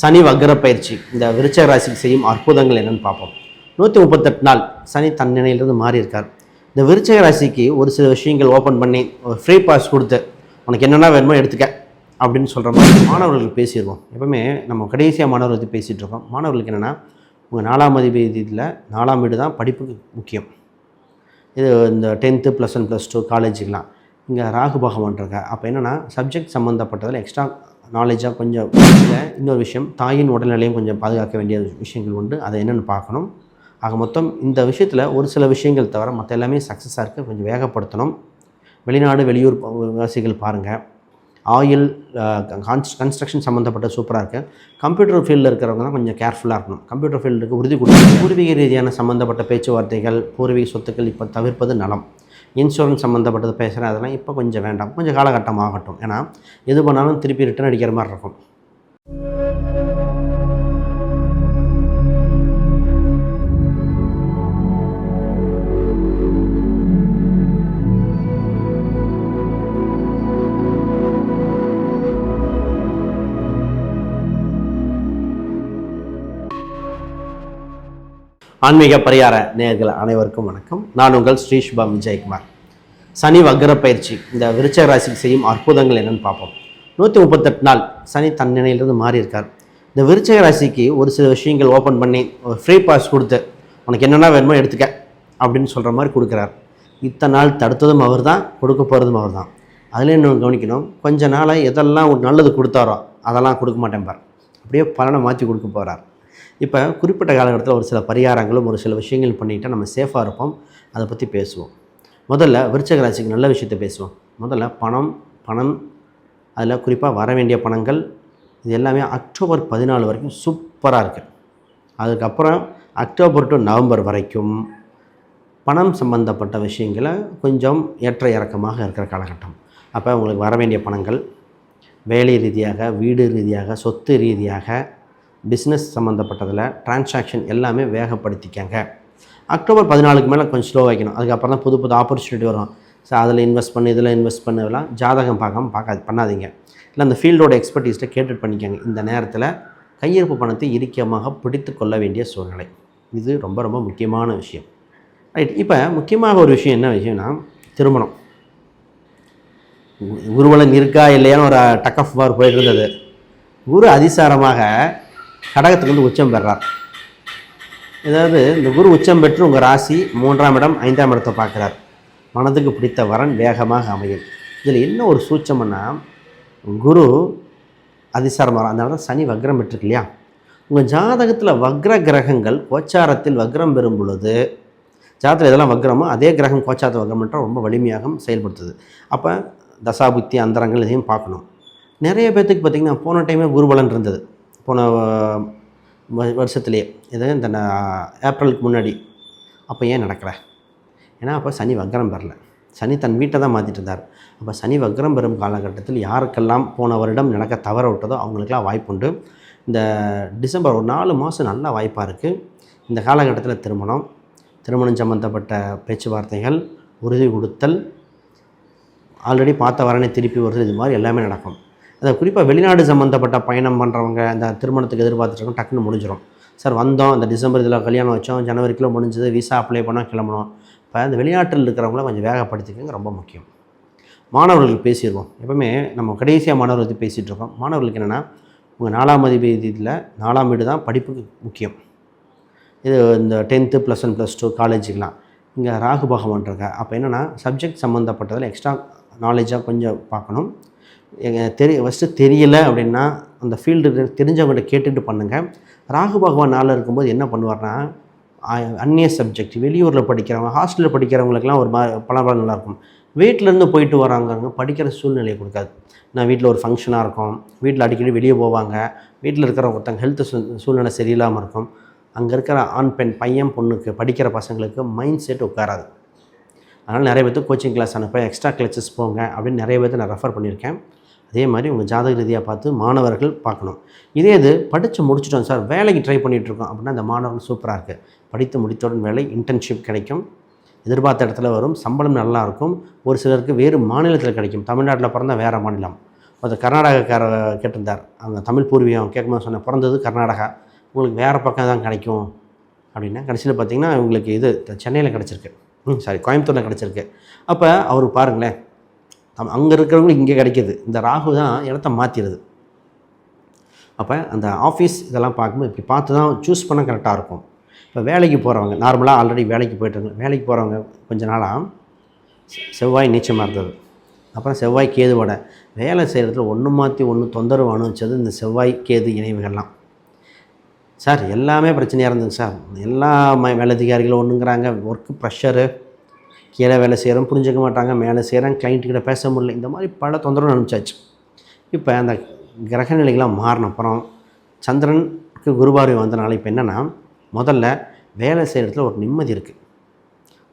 சனி வக்ர பயிற்சி இந்த விருச்சக ராசிக்கு செய்யும் அற்புதங்கள் என்னென்னு பார்ப்போம். நூற்றி முப்பத்தெட்டு நாள் சனி தன் நிலையிலிருந்து மாறி இருக்கார் இந்த விருச்சக ராசிக்கு ஒரு சில விஷயங்கள் ஓப்பன் பண்ணி ஒரு ஃப்ரீ பாஸ் கொடுத்து உனக்கு என்னென்ன வேணுமோ எடுத்துக்க அப்படின்னு சொல்கிற மாதிரி மாணவர்களுக்கு பேசிடுவோம் எப்பவுமே நம்ம கடைசியாக மாணவர்கள் பற்றி பேசிகிட்டு இருக்கோம். மாணவர்களுக்கு என்னென்னா உங்கள் நாலாம் அதிபதியில் நாலாம் வீடு தான் படிப்புக்கு முக்கியம். இது இந்த tenth plus one plus two காலேஜுக்கெலாம் இங்கே ராகு பகவான் இருக்க அப்போ என்னென்னா சப்ஜெக்ட் சம்மந்தப்பட்டதில் எக்ஸ்ட்ரா நாலேஜாக கொஞ்சம் இன்னொரு விஷயம் தாயின் உடல்நிலையும் கொஞ்சம் பாதுகாக்க வேண்டிய விஷயங்கள் உண்டு. அதை என்னென்னு பார்க்கணும். ஆக மொத்தம் இந்த விஷயத்தில் ஒரு சில விஷயங்கள் தவிர மற்ற எல்லாமே சக்ஸஸாக இருக்குது கொஞ்சம் வேகப்படுத்தணும். வெளிநாடு வெளியூர் வாசிகள் பாருங்கள் ஆயில் கான்ஸ் கன்ஸ்ட்ரக்ஷன் சம்மந்தப்பட்ட சூப்பராக இருக்குது கம்ப்யூட்டர் ஃபீல்டில் இருக்கிறவங்க தான் கொஞ்சம் கேர்ஃபுல்லாக இருக்கணும். கம்ப்யூட்டர் ஃபீல்டுக்கு உறுதி கொடுக்கணும் பூர்வீக ரீதியான சம்மந்தப்பட்ட பேச்சுவார்த்தைகள் பூர்வீக சொத்துக்கள் இப்போ தவிர்ப்பது நலம். இன்சூரன்ஸ் சம்மந்தப்பட்டது பேசுகிறேன் அதெல்லாம் இப்போ கொஞ்சம் வேண்டாம். கொஞ்சம் காலகட்டம் ஆகட்டும் ஏன்னா எது பண்ணாலும் திருப்பி ரிட்டர்ன் அடிக்கிற மாதிரி இருக்கும். ஆன்மீக பரிகார நேயர்கள் அனைவருக்கும் வணக்கம். நான் உங்கள் ஸ்ரீ சுபம் விஜயகுமார் சனி வக்ர பயிற்சி. இந்த விருச்சக ராசிக்கு செய்யும் அற்புதங்கள் என்னென்னு பார்ப்போம். நூற்றி முப்பத்தெட்டு நாள் சனி தன் நிலையிலிருந்து மாறி இருக்கார் இந்த விருச்சக ராசிக்கு ஒரு சில விஷயங்கள் ஓப்பன் பண்ணி ஒரு ஃப்ரீ பாஸ் கொடுத்து உனக்கு என்னென்ன வேணுமோ எடுத்துக்க அப்படின்னு சொல்கிற மாதிரி கொடுக்குறார். இத்தனை நாள் தடுத்ததும் அவர் தான் கொடுக்க போகிறதும் அவர் தான் அதில் இன்னும் கவனிக்கணும். கொஞ்ச நாளாக எதெல்லாம் ஒரு நல்லது கொடுத்தாரோ அதெல்லாம் கொடுக்க மாட்டேன் பார் அப்படியே பலனை மாற்றி கொடுக்க போகிறார் இப்போ குறிப்பிட்ட காலகட்டத்தில் ஒரு சில பரிகாரங்களும் ஒரு சில விஷயங்கள் பண்ணிக்கிட்டால் நம்ம சேஃபாக இருப்போம். அதை பற்றி பேசுவோம். முதல்ல விருச்சக ராசிக்கு நல்ல விஷயத்தை பேசுவோம். முதல்ல பணம் பணம் அதில் குறிப்பாக வர வேண்டிய பணங்கள் இது எல்லாமே அக்டோபர் பதினாலு வரைக்கும் சூப்பராக இருக்குது அதுக்கப்புறம் அக்டோபர் டு நவம்பர் வரைக்கும் பணம் சம்பந்தப்பட்ட விஷயங்களை கொஞ்சம் ஏற்ற இறக்கமாக இருக்கிற காலகட்டம். அப்போ உங்களுக்கு வர வேண்டிய பணங்கள் வேலை ரீதியாக வீடு ரீதியாக சொத்து ரீதியாக பிஸ்னஸ் சம்மந்தப்பட்டதில் டிரான்சாக்ஷன் எல்லாமே வேகப்படுத்திக்கங்க. அக்டோபர் பதினாலுக்கு மேலே கொஞ்சம் ஸ்லோ வைக்கணும் அதுக்கப்புறம் தான் புது புது ஆப்பர்ச்சுனிட்டி வரும். ஸோ அதில் இன்வெஸ்ட் பண்ணி இதில் இன்வெஸ்ட் பண்ணலாம் ஜாதகம் பார்க்காம பார்க்காது பண்ணாதீங்க. இல்லை அந்த ஃபீல்டோட எக்ஸ்பர்டீஸ்ட்டை கேட்டு பண்ணிக்கோங்க. இந்த நேரத்தில் கையிருப்பு பணத்தை இறுக்கமாக பிடித்து கொள்ள வேண்டிய சூழ்நிலை. இது ரொம்ப ரொம்ப முக்கியமான விஷயம். ரைட் இப்போ முக்கியமாக ஒரு விஷயம் என்ன விஷயம்னா திருமணம். ஊர்வலம் குருவலன் இருக்கா இல்லையான்னு ஒரு டக் ஆஃப் மார் போயிட்டு இருந்தது. குரு அதிசாரமாக கடகத்துலேருந்து உச்சம் பெறார். அதாவது இந்த குரு உச்சம் பெற்று உங்கள் ராசி மூன்றாம் இடம் ஐந்தாம் இடத்தை பார்க்குறார். மனதுக்கு பிடித்த வரன் வேகமாக அமையும். இதில் என்ன ஒரு சூட்சம்னா குரு அதிசாரம் வரும் அதனால தான் சனி வக்ரம் பெற்றிருக்கு இல்லையா? உங்கள் ஜாதகத்தில் வக்ர கிரகங்கள் கோச்சாரத்தில் வக்ரம் பெறும் பொழுது ஜாதகத்தில் இதெல்லாம் வக்ரமோ அதே கிரகம் கோச்சாரத்தை வக்ரம்ன்றால் ரொம்ப வலிமையாக செயல்படுத்துது. அப்போ தசாபுத்தி அந்தரங்கள் இதையும் பார்க்கணும். நிறைய பேர்த்துக்கு பார்த்திங்கன்னா போன டைமே குருபலன் இருந்தது. போன வருஷத்துலேயே இது இந்த ஏப்ரலுக்கு முன்னாடி. அப்போ ஏன் நடக்கலை? ஏன்னா அப்போ சனி வக்ரம் பெறல சனி தன் வீட்டை தான் மாற்றிட்டு இருந்தார். அப்போ சனி வக்ரம் பெறும் காலகட்டத்தில் யாருக்கெல்லாம் போன வருடம் நடக்க தவற விட்டதோ அவங்களுக்கெல்லாம் வாய்ப்புண்டு இந்த டிசம்பர் ஒரு நாலு மாதம் நல்ல வாய்ப்பாக இருக்குது இந்த காலகட்டத்தில் திருமணம் திருமணம் சம்மந்தப்பட்ட பேச்சுவார்த்தைகள் உறுதி கொடுத்தல் ஆல்ரெடி பார்த்த வரனை திருப்பி வருது இது மாதிரி எல்லாமே நடக்கும். அதை குறிப்பாக வெளிநாடு சம்மந்தப்பட்ட பயணம் பண்ணுறவங்க அந்த திருமணத்துக்கு எதிர்பார்த்துட்டு டக்குன்னு முடிஞ்சிடும் சார் வந்தோம் அந்த டிசம்பர் இதில் கல்யாணம் வச்சோம் ஜனவரிக்குள்ளே முடிஞ்சது விசா அப்ளை பண்ணால் கிளம்பணும் இப்போ அந்த வெளிநாட்டில் இருக்கிறவங்கள கொஞ்சம் வேகப்படுத்திக்கங்க ரொம்ப முக்கியம். மாணவர்களுக்கு பேசிடுவோம் எப்பவுமே நம்ம கடைசியாக மாணவர்கள் பற்றி பேசிகிட்டு இருக்கோம். மாணவர்களுக்கு என்னென்னா உங்கள் நாலாம் அதிபதியில் நாலாம் வீடு தான் படிப்புக்கு முக்கியம். இது இந்த tenth plus one plus two காலேஜுக்கெலாம் இங்கே ராகு பகவான் இருக்கா அப்போ என்னென்னா சப்ஜெக்ட் சம்மந்தப்பட்டதில் எக்ஸ்ட்ரா நாலேஜாக கொஞ்சம் பார்க்கணும். தெரிய ஃபஸ்ட்டு தெரியல அப்படின்னா அந்த ஃபீல்டு தெரிஞ்சவங்கள்ட்ட கேட்டுட்டு பண்ணுங்கள் ராகு பகவான் நாளில் இருக்கும்போது என்ன பண்ணுவார்னா அந்நிய சப்ஜெக்ட் வெளியூரில் படிக்கிறவங்க ஹாஸ்டலில் படிக்கிறவங்களுக்குலாம் ஒரு மா பல நல்லாயிருக்கும். வீட்டிலேருந்து போயிட்டு வராங்க படிக்கிற சூழ்நிலையை கொடுக்காது. நான் வீட்டில் ஒரு ஃபங்க்ஷனாக இருக்கும். வீட்டில் அடிக்கடி வெளியே போவாங்க. வீட்டில் இருக்கிற ஒருத்தங்க ஹெல்த் சூழ்நிலை சரியில்லாமல் இருக்கும். அங்கே இருக்கிற ஆண் பெண் பையன் பொண்ணுக்கு படிக்கிற பசங்களுக்கு மைண்ட் செட் உட்காராது. அதனால் நிறைய பேர்த்து கோச்சிங் கிளாஸ் அனுப்ப எக்ஸ்ட்ரா கிளச்சஸ் போங்க அப்படின்னு நிறைய பேர்த்து நான் ரெஃபர் பண்ணியிருக்கேன். அதே மாதிரி உங்கள் ஜாதக ரீதியாக பார்த்து மாணவர்கள் பார்க்கணும். இதே இது படித்து முடிச்சிட்டோம் சார். வேலைக்கு ட்ரை பண்ணிகிட்ருக்கோம் அப்படின்னா அந்த மாணவர்கள் சூப்பராக இருக்குது படித்து முடித்தவுடன் வேலை இன்டர்ன்ஷிப் கிடைக்கும். எதிர்பார்த்த இடத்துல வரும். சம்பளம் நல்லாயிருக்கும். ஒரு சிலருக்கு வேறு மாநிலத்தில் கிடைக்கும். தமிழ்நாட்டில் பிறந்தால் வேறு மாநிலம். ஒருத்தர் கர்நாடகக்கார கேட்டிருந்தார். அவங்க தமிழ் பூர்வீகம் கேட்கும்போது சொன்னேன் பிறந்தது கர்நாடகா. உங்களுக்கு வேறு பக்கம் தான் கிடைக்கும். அப்படின்னா. கடைசியில் பார்த்தீங்கன்னா இவங்களுக்கு இது சென்னையில் கிடச்சிருக்கு. ம் சாரி கோயம்புத்தூரில் கிடச்சிருக்கு. அப்போ அவர் பாருங்களேன் நம்ம அங்கே இருக்கிறவங்களுக்கு இங்கே கிடைக்கிது. இந்த ராகு தான் இடத்த மாற்றிடுது அப்போ அந்த ஆஃபீஸ் இதெல்லாம் பார்க்கும்போது இப்படி பார்த்து தான் சூஸ் பண்ண கரெக்டாக இருக்கும். இப்போ வேலைக்கு போகிறவங்க நார்மலாக ஆல்ரெடி வேலைக்கு போயிட்டுருங்க வேலைக்கு போகிறவங்க கொஞ்ச நாளாக செ- செவ்வாய் நீச்சமாக இருந்தது. அப்புறம் செவ்வாய் கேதுவோட வேலை செய்கிறதுல ஒன்று மாற்றி ஒன்று தொந்தரவு அனுபவிச்சது இந்த செவ்வாய் கேது இணைவுகள்லாம். சார் எல்லாமே பிரச்சனையாக இருந்தது சார். எல்லா மேலதிகாரிகளும் ஒன்றுங்கிறாங்க ஒர்க்கு ப்ரெஷரு கீழே வேலை செய்கிறோம் புரிஞ்சுக்க மாட்டாங்க மேலே செய்கிறேன் கிட்ட பேச முடியல. இந்த மாதிரி பல தொந்தரவு அனுப்பிச்சாச்சு. இப்போ அந்த கிரக நிலைகள்லாம் மாறின அப்புறம் சந்திரனுக்கு குருபார்வை வந்தனால இப்போ என்னென்னா முதல்ல வேலை செய்கிறதுல ஒரு நிம்மதி இருக்குது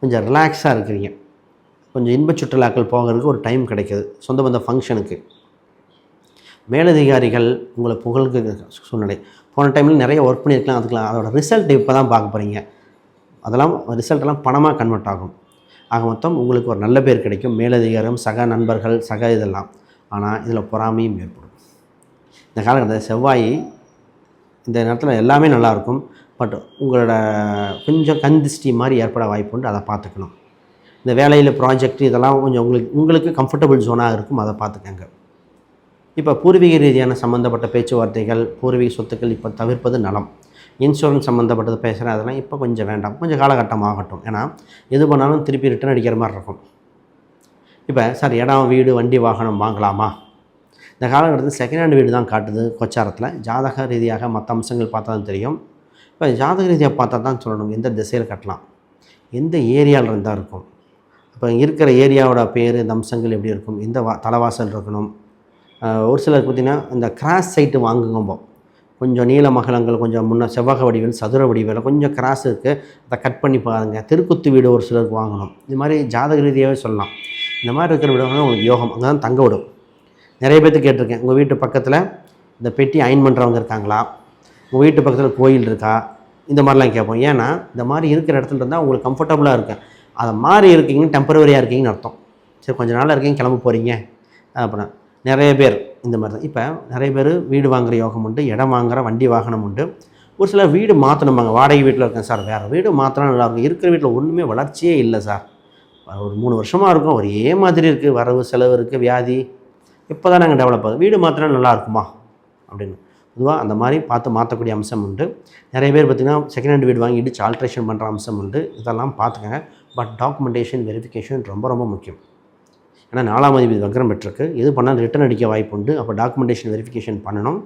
கொஞ்சம் ரிலாக்ஸாக இருக்கிறீங்க. கொஞ்சம் இன்பச் சுற்றுலாக்கள் போகிறதுக்கு ஒரு டைம் கிடைக்கிது. சொந்த பந்த ஃபங்க்ஷனுக்கு மேலதிகாரிகள் உங்களை புகழ்க்கு சூழ்நிலை. போன டைமில் நிறைய ஒர்க் பண்ணியிருக்கலாம் அதுக்கெலாம் அதோட ரிசல்ட் இப்போ தான் பார்க்க போகிறீங்க அதெல்லாம் ரிசல்ட்டெல்லாம் பணமாக கன்வெர்ட் ஆகும். ஆக மொத்தம் உங்களுக்கு ஒரு நல்ல பேர் கிடைக்கும். மேலதிகாரம் சக நண்பர்கள் சக இதெல்லாம். ஆனால் இதில் பொறாமையும் ஏற்படும். இந்த காலகட்டத்தில் செவ்வாய் இந்த நேரத்தில் எல்லாமே நல்லாயிருக்கும் பட் உங்களோட கொஞ்சம் கந்திஷ்டி மாதிரி ஏற்பட வாய்ப்புண்டு அதை பார்த்துக்கணும். இந்த வேலையில் ப்ராஜெக்ட் இதெல்லாம் கொஞ்சம் உங்களுக்கு உங்களுக்கு கம்ஃபர்டபுள் ஜோனாக இருக்கும். அதை பார்த்துக்கங்க. இப்போ பூர்வீக ரீதியான சம்மந்தப்பட்ட பேச்சுவார்த்தைகள் பூர்வீக சொத்துக்கள் இப்போ தவிர்ப்பது நலம். இன்சூரன்ஸ் சம்மந்தப்பட்டது பேசுகிறேன் அதெல்லாம் இப்போ கொஞ்சம் வேண்டாம். கொஞ்சம் காலகட்டம் ஆகட்டும் ஏன்னா எது பண்ணாலும் திருப்பி ரிட்டர்ன் அடிக்கிற மாதிரி இருக்கும். இப்போ சார் இடம் வீடு வண்டி வாகனம் வாங்கலாமா? இந்த காலகட்டத்தில் செகண்ட் ஹேண்ட் வீடு தான் காட்டுது கொச்சாரத்தில். ஜாதக ரீதியாக மற்ற அம்சங்கள் பார்த்தா தான் தெரியும். இப்போ ஜாதக ரீதியாக பார்த்தா தான் சொல்லணும். எந்த திசையில் கட்டலாம்? எந்த ஏரியாவில் இருந்தால் இருக்கும்? இப்போ இருக்கிற ஏரியாவோட பேர் இந்த அம்சங்கள் எப்படி இருக்கும்? எந்த வா தலைவாசல் இருக்கணும். ஒரு சிலருக்கு பார்த்திங்கன்னா இந்த கிராஸ் சைட்டு வாங்குங்கம்போ கொஞ்சம் நீல மகளங்கள் கொஞ்சம் முன்ன செவ்வக வடிவில் சதுர வடிவில் கொஞ்சம் கிராஸ் இருக்குது அதை கட் பண்ணி பாருங்க. திருக்குத்து வீடு ஒரு சிலருக்கு வாங்கணும். இது மாதிரி ஜாதக ரீதியாகவே சொல்லலாம். இந்த மாதிரி இருக்கிற வீடு உங்களுக்கு யோகம். அங்கே தான் தங்க விடும். நிறைய பேர்த்து கேட்டிருக்கேன். உங்கள் வீட்டு பக்கத்தில் இந்த பெட்டி அயன் பண்ணுறவங்க இருக்காங்களா? உங்கள் வீட்டு பக்கத்தில் கோயில் இருக்கா? இந்த மாதிரிலாம் கேட்போம். ஏன்னா இந்த மாதிரி இருக்கிற இடத்துல இருந்தால் உங்களுக்கு கம்ஃபர்டபுளாக இருக்கும். அதை மாதிரி இருக்கீங்கன்னு டெம்பரவரியாக இருக்கீங்கன்னு அர்த்தம். சரி கொஞ்ச நாளாக இருக்கீங்க கிளம்ப போகிறீங்க அப்படின்னா நிறைய பேர் இந்த மாதிரி தான். இப்போ நிறைய பேர் வீடு வாங்குற யோகம் உண்டு இடம் வாங்குற வண்டி வாகனம் உண்டு. ஒரு சிலர் வீடு மாற்றணுமாங்க வாடகை வீட்டில் இருக்கேன் சார். வேறு வீடு மாற்றினா நல்லாயிருக்கும் இருக்கிற வீட்டில் ஒன்றுமே வளர்ச்சியே இல்லை சார். ஒரு மூணு வருஷமாக இருக்கும். ஒரே மாதிரி இருக்குது வரவு செலவு இருக்குது வியாதி. இப்போ தான் நாங்கள் டெவலப் ஆகுது? வீடு மாற்றினா நல்லா இருக்குமா? அப்படின்னு. பொதுவாக அந்த மாதிரி பார்த்து மாற்றக்கூடிய அம்சம் உண்டு. நிறைய பேர் பார்த்திங்கன்னா செகண்ட் ஹேண்ட் வீடு வாங்கி இடிச்சு ஆல்ட்ரேஷன் பண்ணுற அம்சம் உண்டு. இதெல்லாம் பார்த்துக்கங்க. பட் டாக்குமெண்டேஷன் வெரிஃபிகேஷன் ரொம்ப ரொம்ப முக்கியம். ஏன்னா நாலாம் அதிபதி வக்ரம் பெற்றிருக்கு. எது பண்ணாலும் ரிட்டர்ன் அடிக்க வாய்ப்பு உண்டு அப்போ டாக்குமெண்டேஷன் வெரிஃபிகேஷன் பண்ணணும்.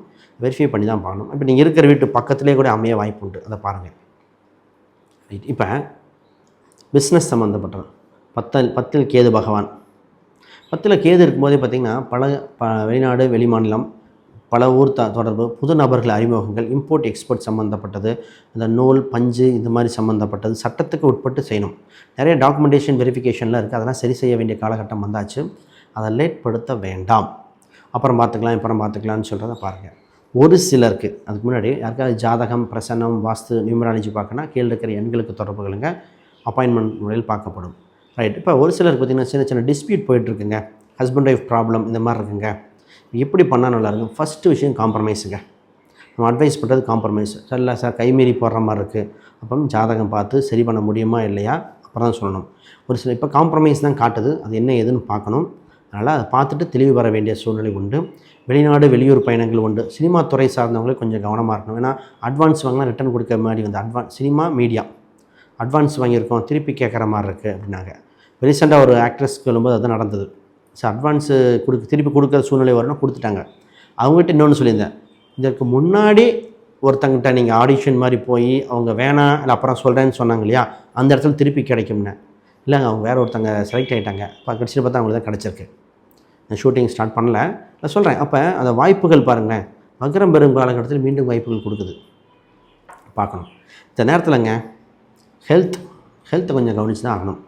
வெரிஃபை பண்ணி தான் பண்ணணும் இப்போ நீங்கள் இருக்கிற வீட்டு பக்கத்துலேயே கூட அமைய வாய்ப்பு உண்டு அதை பாருங்கள் ரைட் இப்போ பிஸ்னஸ் சம்மந்தப்பட்டது பத்தல் பத்தில் கேது பகவான். பத்தில் கேது இருக்கும்போதே பார்த்திங்கன்னா பல ப வெளிநாடு வெளிமாநிலம் பல ஊர் த தொடர்பு புது நபர்கள் அறிமுகங்கள் இம்போர்ட் எக்ஸ்போர்ட் சம்மந்தப்பட்டது இந்த நூல் பஞ்சு இந்த மாதிரி சம்மந்தப்பட்டது சட்டத்துக்கு உட்பட்டு செய்யணும். நிறைய டாக்குமெண்டேஷன் வெரிஃபிகேஷன்லாம் இருக்குது அதெல்லாம் சரி செய்ய வேண்டிய காலகட்டம் வந்தாச்சு. அதை லேட்படுத்த வேண்டாம். அப்புறம் பார்த்துக்கலாம் அப்புறம் பார்த்துக்கலாம்னு சொல்கிறத பாருங்கள் ஒரு சிலருக்கு அதுக்கு முன்னாடி யாருக்காவது ஜாதகம் பிரசன்னம் வாஸ்து நியூமராலஜி பார்க்கணும்னா கீழே இருக்கிற எண்களுக்கு தொடர்புகளுங்க அப்பாயின்மெண்ட் முறையில் பார்க்கப்படும். ரைட் இப்போ ஒரு சிலருக்கு பார்த்திங்கன்னா சின்ன சின்ன டிஸ்பியூட் போயிட்டுருக்குங்க ஹஸ்பண்ட் ஒய்ஃப் ப்ராப்ளம் இந்த மாதிரி இருக்குங்க. எப்படி பண்ணால் நல்லாயிருக்கும்? ஃபஸ்ட்டு விஷயம் காம்ப்ரமைஸுங்க நம்ம அட்வைஸ் பண்ணுறது காம்ப்ரமைஸ் சார் இல்லை சார் கைமீறி போடுற மாதிரி இருக்குது அப்புறம் ஜாதகம் பார்த்து சரி பண்ண முடியுமா இல்லையா? அப்புறம் தான் சொல்லணும். ஒரு சில இப்போ காம்ப்ரமைஸ் தான் காட்டுது. அது என்ன ஏதுன்னு பார்க்கணும். அதனால் அதை பார்த்துட்டு தெளிவு வர வேண்டிய சூழ்நிலை உண்டு. வெளிநாடு வெளியூர் பயணங்கள் உண்டு. சினிமா துறை சார்ந்தவங்களே கொஞ்சம் கவனமாக இருக்கணும். ஏன்னா அட்வான்ஸ் வாங்கினா ரிட்டன் கொடுக்க மாதிரி வந்து அட்வான்ஸ் சினிமா மீடியா அட்வான்ஸ் வாங்கியிருக்கோம். திருப்பி கேட்குற மாதிரி இருக்குது அப்படின்னாங்க. ரீசெண்டாக ஒரு ஆக்ட்ரஸ்க்கு வரும்போது அது நடந்தது. ஸோ அட்வான்ஸு கொடுக்க திருப்பி கொடுக்குற சூழ்நிலை வரணும் கொடுத்துட்டாங்க. அவங்ககிட்ட இன்னொன்று சொல்லியிருந்தேன். இதற்கு முன்னாடி ஒருத்தங்கிட்ட நீங்கள் ஆடிஷன் மாதிரி போய் அவங்க வேணாம் இல்லை அப்புறம் சொல்கிறேன்னு சொன்னாங்க இல்லையா? அந்த இடத்துல திருப்பி கிடைக்கும்னு. இல்லைங்க அவங்க வேறு ஒருத்தங்க செலக்ட் ஆகிட்டாங்க இப்போ கடைசியில் பார்த்தா அவங்களுக்கு தான் கிடச்சிருக்கு. நான் ஷூட்டிங் ஸ்டார்ட் பண்ணல. நான் சொல்கிறேன் அப்போ அந்த வாய்ப்புகள் பாருங்களேன். வக்ரம் பெரும் காலகட்டத்தில் மீண்டும் வாய்ப்புகள் கொடுக்குது. பார்க்கணும். இந்த நேரத்தில்ங்க ஹெல்த் ஹெல்த்தை கொஞ்சம் கவனித்து தான் ஆகணும்.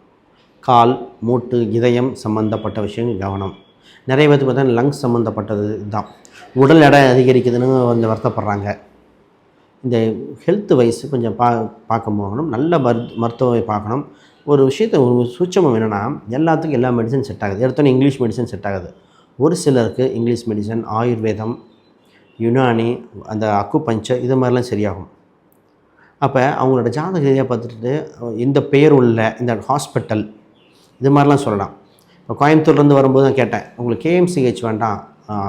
கால் மூட்டு இதயம் சம்மந்தப்பட்ட விஷயங்கள் கவனம். நிறைய பேர் பார்த்தா லங்ஸ் சம்மந்தப்பட்டது இதுதான். உடல் எடை அதிகரிக்குதுன்னு கொஞ்சம் வருத்தப்படுறாங்க. இந்த ஹெல்த் வைஸ் கொஞ்சம் பா பார்க்க போகணும். நல்ல மரு மருத்துவரை பார்க்கணும். ஒரு விஷயத்தை ஒரு சூட்சமம் என்னென்னா எல்லாத்துக்கும் எல்லா மெடிசன் செட் ஆகுது. எடுத்தோன்னே இங்கிலீஷ் மெடிசன் செட் ஆகுது. ஒரு சிலருக்கு இங்கிலீஷ் மெடிசன் ஆயுர்வேதம் யுனானி அந்த அக்கு பஞ்சர் இது மாதிரிலாம் சரியாகும். அப்போ அவங்களோட ஜாதக ரீதியாக பார்த்துட்டு இந்த பெயர் உள்ள இந்த ஹாஸ்பிட்டல் இது மாதிரிலாம் சொல்லலாம். இப்போ கோயம்புத்தூர்லேருந்து வரும்போது நான் கேட்டேன் உங்களுக்கு கேஎம்சிஹெச் வேண்டாம்.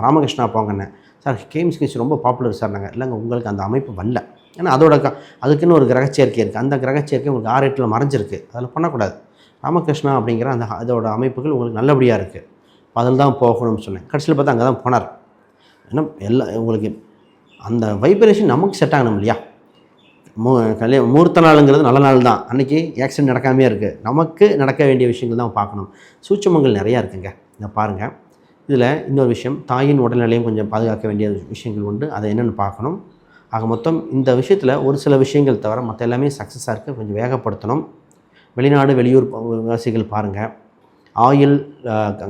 ராமகிருஷ்ணா போங்கன்னு. சார் கேஎம்சிஹெச் ரொம்ப பாப்புலர் சார் நாங்கள் இல்லைங்க உங்களுக்கு அந்த அமைப்பு வரல. ஏன்னா அதோட க அதுக்குன்னு ஒரு கிரகச்சேர்க்கை இருக்குது அந்த கிரகச்சேர்க்கை உங்களுக்கு ஆறு எட்டில் மறைஞ்சிருக்கு. அதில் பண்ணக்கூடாது. ராமகிருஷ்ணா அப்படிங்கிற அந்த அதோட அமைப்புகள் உங்களுக்கு நல்லபடியாக இருக்குது அதில் தான் போகணும்னு சொன்னேன். கடைசியில் பார்த்தா அங்கே தான் போனார். ஏன்னா எல்லா உங்களுக்கு அந்த வைப்ரேஷன் நமக்கு செட் ஆகணும் இல்லையா? மூ கல்யாணம் மூர்த்த நாளுங்கிறது நல்ல நாள் தான். அன்றைக்கி ஆக்சிடென்ட் நடக்காமே இருக்குது நமக்கு நடக்க வேண்டிய விஷயங்கள் தான் பார்க்கணும். சூட்சமங்கள் நிறையா இருக்குங்க. இதை பாருங்கள் இதில் இன்னொரு விஷயம் தாயின் உடல்நிலையும் கொஞ்சம் பாதுகாக்க வேண்டிய விஷயங்கள் உண்டு. அதை என்னென்னு பார்க்கணும். ஆக மொத்தம் இந்த விஷயத்தில் ஒரு சில விஷயங்கள் தவிர மற்ற எல்லாமே சக்ஸஸாக இருக்குது கொஞ்சம் வேகப்படுத்தணும். வெளிநாடு வெளியூர் வாசிகள் பாருங்கள் ஆயில்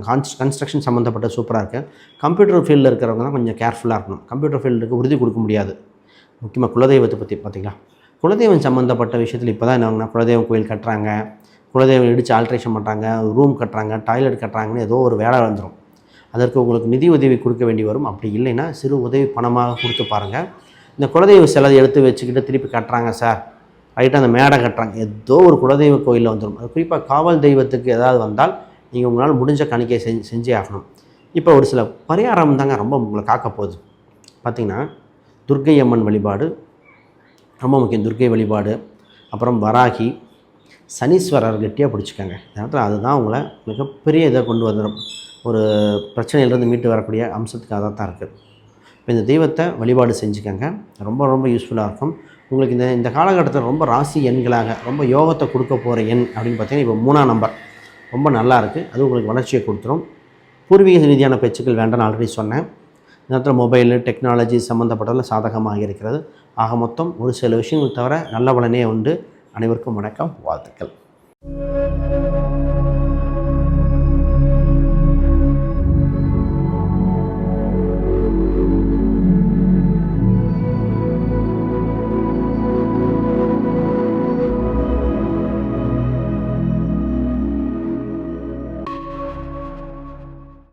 கான்ஸ் கன்ஸ்ட்ரக்ஷன் சம்மந்தப்பட்ட சூப்பராக இருக்குது கம்ப்யூட்டர் ஃபீல்டில் இருக்கிறவங்க தான் கொஞ்சம் கேர்ஃபுல்லாக இருக்கணும். கம்ப்யூட்டர் ஃபீல்டுக்கு உறுதி கொடுக்க முடியாது. முக்கியமாக குலதெய்வத்தை பற்றி பார்த்தீங்களா? குலதெய்வம் சம்மந்தப்பட்ட விஷயத்தில் இப்போ தான் என்ன குலதெய்வம் கோயில் கட்டுறாங்க குலதெய்வம் இடித்து ஆல்ட்ரேஷன் பண்ணுறாங்க ரூம் கட்டுறாங்க டாய்லெட் கட்டுறாங்கன்னு ஏதோ ஒரு வேலை வந்துடும் அதற்கு உங்களுக்கு நிதி உதவி கொடுக்க வேண்டி வரும். அப்படி இல்லைன்னா சிறு உதவி பணமாக கொடுத்து பாருங்கள் இந்த குலதெய்வ செலவு எடுத்து வச்சுக்கிட்டு திருப்பி கட்டுறாங்க சார். ரைட்டாக அந்த மேடை கட்டுறாங்க. ஏதோ ஒரு குலதெய்வ கோயிலில் வந்துடும் அது குறிப்பாக காவல் தெய்வத்துக்கு ஏதாவது வந்தால் நீங்கள் உங்களால் முடிஞ்ச கணிக்கை செஞ்சு செஞ்சே ஆகணும். இப்போ ஒரு சில பரிகாரம் தாங்க ரொம்ப உங்களை காக்க போகுது. பார்த்திங்கன்னா துர்க்கை அம்மன் வழிபாடு ரொம்ப முக்கியம் துர்க்கை வழிபாடு அப்புறம் வராகி சனீஸ்வரர் கெட்டியாக பிடிச்சிக்கோங்க. நேரத்தில் அதுதான் உங்களை மிகப்பெரிய இதை கொண்டு வந்துடும் ஒரு பிரச்சனையிலேருந்து மீட்டு வரக்கூடிய அம்சத்துக்காக தான் தான் இருக்குது இப்போ இந்த தெய்வத்தை வழிபாடு செஞ்சுக்கோங்க. ரொம்ப ரொம்ப யூஸ்ஃபுல்லாக இருக்கும். உங்களுக்கு இந்த இந்த காலகட்டத்தில் ரொம்ப ராசி எண்களாக ரொம்ப யோகத்தை கொடுக்க போகிற எண் அப்படின்னு பார்த்தீங்கன்னா இப்போ மூணாம் நம்பர் ரொம்ப நல்லா இருக்குது அது உங்களுக்கு வளர்ச்சியை கொடுத்துரும். பூர்வீக ரீதியான பேச்சுக்கள் வேண்டாம்னு ஆல்ரெடி சொன்னேன். இந்த நேரத்தில் மொபைலு டெக்னாலஜி சம்மந்தப்பட்டதில் சாதகமாக இருக்கிறது. ஆக மொத்தம் ஒரு சில விஷயங்கள் தவிர நல்ல பலனே உண்டு. அனைவருக்கும் வணக்கம் வாழ்த்துக்கள்.